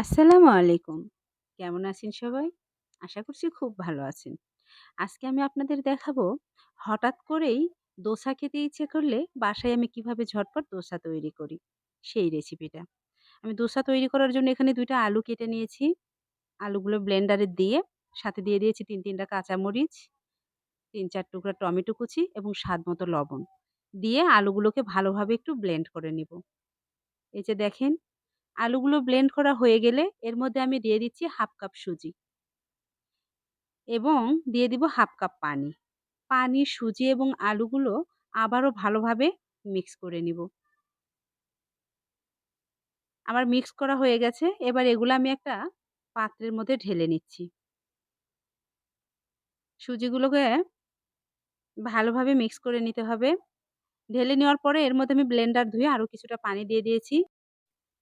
আসসালামু আলাইকুম। কেমন আছেন সবাই? আশা করছি খুব ভালো আছেন। আজকে আমি আপনাদের দেখাবো হঠাৎ করেই দোসা খেতে ইচ্ছে করলে বাসায় আমি কীভাবে ঝটপট দোসা তৈরি করি, সেই রেসিপিটা। আমি দোসা তৈরি করার জন্য এখানে দুইটা আলু কেটে নিয়েছি। আলুগুলো ব্লেন্ডারে দিয়ে সাথে দিয়ে দিয়েছি ৩-৩ টা কাঁচামরিচ, ৩-৪ টুকরা টমেটো কুচি এবং স্বাদ মতো লবণ। দিয়ে আলুগুলোকে ভালোভাবে একটু ব্লেন্ড করে নিব। এই যে দেখেন আলুগুলো ব্লেন্ড করা হয়ে গেলে এর মধ্যে আমি দিয়ে দিচ্ছি 1/2 কাপ সুজি। এবং দিয়ে দিব 1/2 কাপ পানি। পানি, সুজি এবং আলুগুলো আবারও ভালোভাবে মিক্স করে নিব। আমার মিক্স করা হয়ে গেছে। এবার এগুলো আমি একটা পাত্রের মধ্যে ঢেলে নিচ্ছি। সুজিগুলোকে ভালোভাবে মিক্স করে নিতে হবে। ঢেলে নেওয়ার পরে এর মধ্যে আমি ব্লেন্ডার ধুয়ে আরও কিছুটা পানি দিয়ে দিয়েছি।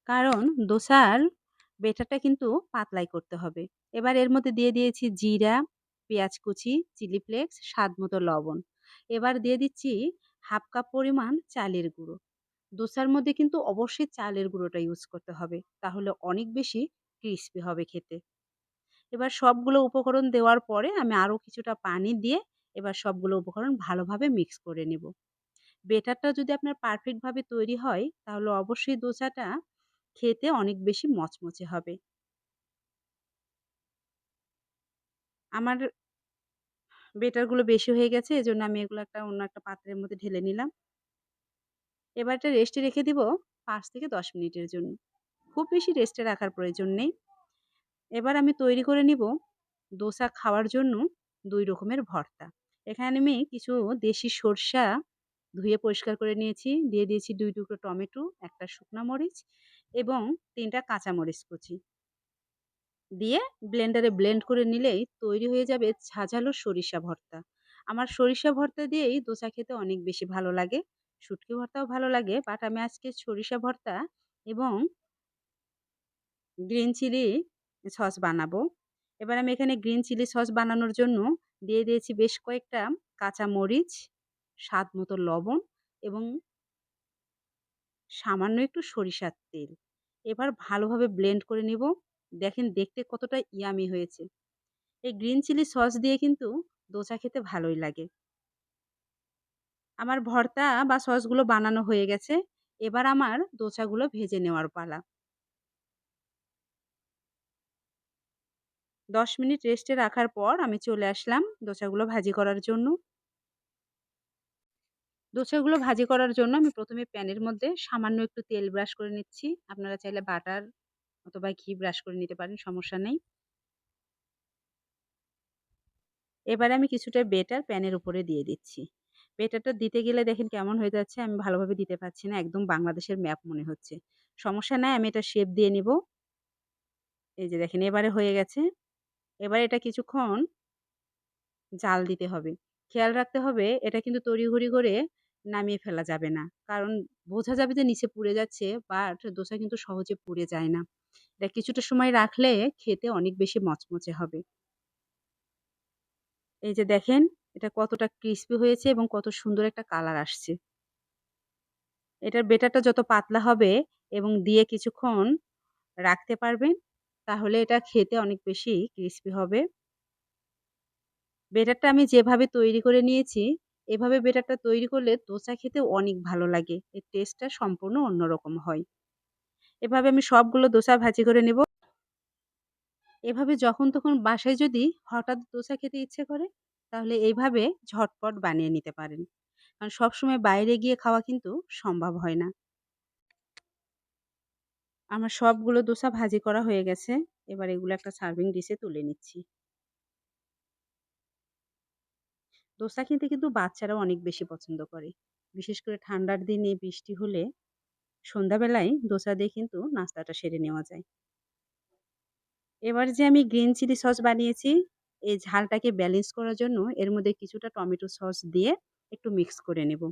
কারণ দোসার বেটারটা কিন্তু পাতলাই করতে হবে। এবার এর মধ্যে দিয়ে দিয়েছি জিরা, পেঁয়াজ কুচি, চিলি ফ্লেক্স, স্বাদ মতো লবণ। এবার দিয়ে দিচ্ছি 1/2 কাপ পরিমাণ চালের গুঁড়ো। দোসার মধ্যে কিন্তু অবশ্যই চালের গুঁড়োটা ইউজ করতে হবে। তাহলে অনেক বেশি ক্রিসপি হবে খেতে। এবার সবগুলো উপকরণ দেওয়ার পরে আমি আরও কিছুটা পানি দিয়ে এবার সবগুলো উপকরণ ভালোভাবে মিক্স করে নেব। বেটারটা যদি আপনার পারফেক্টভাবে তৈরি হয় তাহলে অবশ্যই দোসাটা খেতে অনেক বেশি মচমচে হবে। আমার বেটারগুলো বেশি হয়ে গেছে এজন্য আমি এগুলো একটা অন্য একটা পাত্রের মধ্যে ঢেলে নিলাম। এবার এটা রেস্টে রেখে দিব পাঁচ থেকে ১০ মিনিটের জন্য। খুব বেশি রেস্টে রাখার প্রয়োজন নেই। এবার আমি তৈরি করে নিব দোসা খাওয়ার জন্য দুই রকমের ভর্তা। এখানে আমি কিছু দেশি সরষা ধুয়ে পরিষ্কার করে নিয়েছি। দিয়ে দিয়েছি দুই টুকরো টমেটো, ১ টা শুকনা মরিচ এবং তিনটা কাঁচামরিচ কুচি। দিয়ে ব্লেন্ডারে ব্লেন্ড করে নিলেই তৈরি হয়ে যাবে ঝাঝালো সরিষা ভর্তা। আমার সরিষা ভর্তা দিয়েই দোসা খেতে অনেক বেশি ভালো লাগে। শুটকি ভর্তাও ভালো লাগে বাট আমি আজকে সরিষা ভর্তা এবং গ্রিন চিলি সস বানাবো। এবার আমি এখানে গ্রিন চিলি সস বানানোর জন্য দিয়ে দিয়েছি বেশ কয়েকটা কাঁচামরিচ, স্বাদমতো লবণ এবং সামান্য একটু সরিষার তেল। এবার ভালোভাবে ব্লেন্ড করে নিব। দেখেন দেখতে কতটা ইয়ামি হয়েছে। এই গ্রিন চিলি সস দিয়ে কিন্তু দোসা খেতে ভালোই লাগে। আমার ভর্তা বা সসগুলো বানানো হয়ে গেছে। এবার আমার দোসাগুলো ভেজে নেওয়ার পালা। ১০ মিনিট রেস্টে রাখার পর আমি চলে আসলাম দোসাগুলো ভাজি করার জন্য। দোসাগুলো ভাজি করার জন্য আমি প্রথমে প্যানের মধ্যে সামান্য একটু তেল ব্রাশ করে নিচ্ছি। আপনারা চাইলে বাটার অথবা ঘি ব্রাশ করে নিতে পারেন, সমস্যা নেই। এবারে আমি কিছুটা বেটার প্যানের উপরে দিয়ে দিচ্ছি। বেটারটা দিতে গেলে দেখেন কেমন হয়ে যাচ্ছে, আমি ভালোভাবে দিতে পারছি না। একদম বাংলাদেশের ম্যাপ মনে হচ্ছে। সমস্যা নাই, আমি এটা শেপ দিয়ে নিব। এই যে দেখেন এবারে হয়ে গেছে। এবারে এটা কিছুক্ষণ জাল দিতে হবে। খেয়াল রাখতে হবে এটা কিন্তু তড়িঘড়ি করে নামিয়ে ফেলা যাবে না। কারণ বোঝা যাবে যে নিচে পুড়ে যাচ্ছে বাট দোসা কিন্তু সহজে পুড়ে যায় না। এটা কিছুটা সময় রাখলে খেতে অনেক বেশি মচমচে হবে। এই যে দেখেন এটা কতটা ক্রিসপি হয়েছে এবং কত সুন্দর একটা কালার আসছে। এটার বেটারটা যত পাতলা হবে এবং দিয়ে কিছুক্ষণ রাখতে পারবেন তাহলে এটা খেতে অনেক বেশি ক্রিসপি হবে। বেটারটা আমি যেভাবে তৈরি করে নিয়েছি, এভাবে বেটারটা তৈরি করলে দোসা খেতে অনেক ভালো লাগে। এর টেস্টটা সম্পূর্ণ অন্যরকম হয়। এভাবে আমি সবগুলো দোসা ভাজি করে নেব। এভাবে যখন তখন বাসায় যদি হঠাৎ দোসা খেতে ইচ্ছে করে, তাহলে এইভাবে ঝটপট বানিয়ে নিতে পারেন। কারণ সবসময় বাইরে গিয়ে খাওয়া কিন্তু সম্ভব হয় না। আমার সবগুলো দোসা ভাজি করা হয়ে গেছে। এবার এগুলো একটা সার্ভিং ডিশে তুলে নিচ্ছি। দোসা খেতে কিন্তু বাচ্চারাও অনেক বেশি পছন্দ করে। বিশেষ করে ঠান্ডার দিনে বৃষ্টি হলে সন্ধ্যাবেলায় দোসা দিয়ে কিন্তু নাস্তাটা সেরে নেওয়া যায়। এবার যে আমি গ্রিন চিলি সস বানিয়েছি, এই ঝালটাকে ব্যালেন্স করার জন্য এর মধ্যে কিছুটা টমেটো সস দিয়ে একটু মিক্স করে নেব।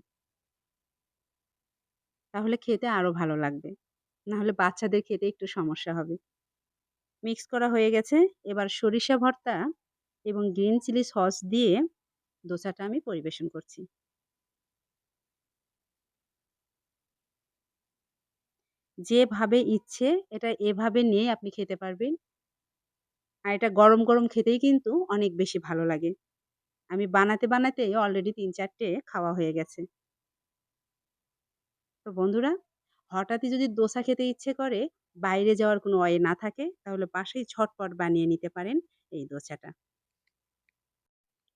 তাহলে খেতে আরও ভালো লাগবে। নাহলে বাচ্চাদের খেতে একটু সমস্যা হবে। মিক্স করা হয়ে গেছে। এবার সরিষা ভর্তা এবং গ্রিন চিলি সস দিয়ে দোসাটা আমি পরিবেশন করছি। যেভাবে ইচ্ছে এটা এভাবে নিয়েই আপনি খেতে পারবেন। আর এটা গরম, গরম খেতেই কিন্তু অনেক বেশি ভালো লাগে। আমি বানাতে, বানাতে অলরেডি তিন চারটে খাওয়া হয়ে গেছে। তো বন্ধুরা, হঠাৎই যদি দোসা খেতে ইচ্ছে করে, বাইরে যাওয়ার কোনো ওয়ে না থাকে, তাহলে বাসায় ঝটপট বানিয়ে নিতে পারেন এই দোসাটা।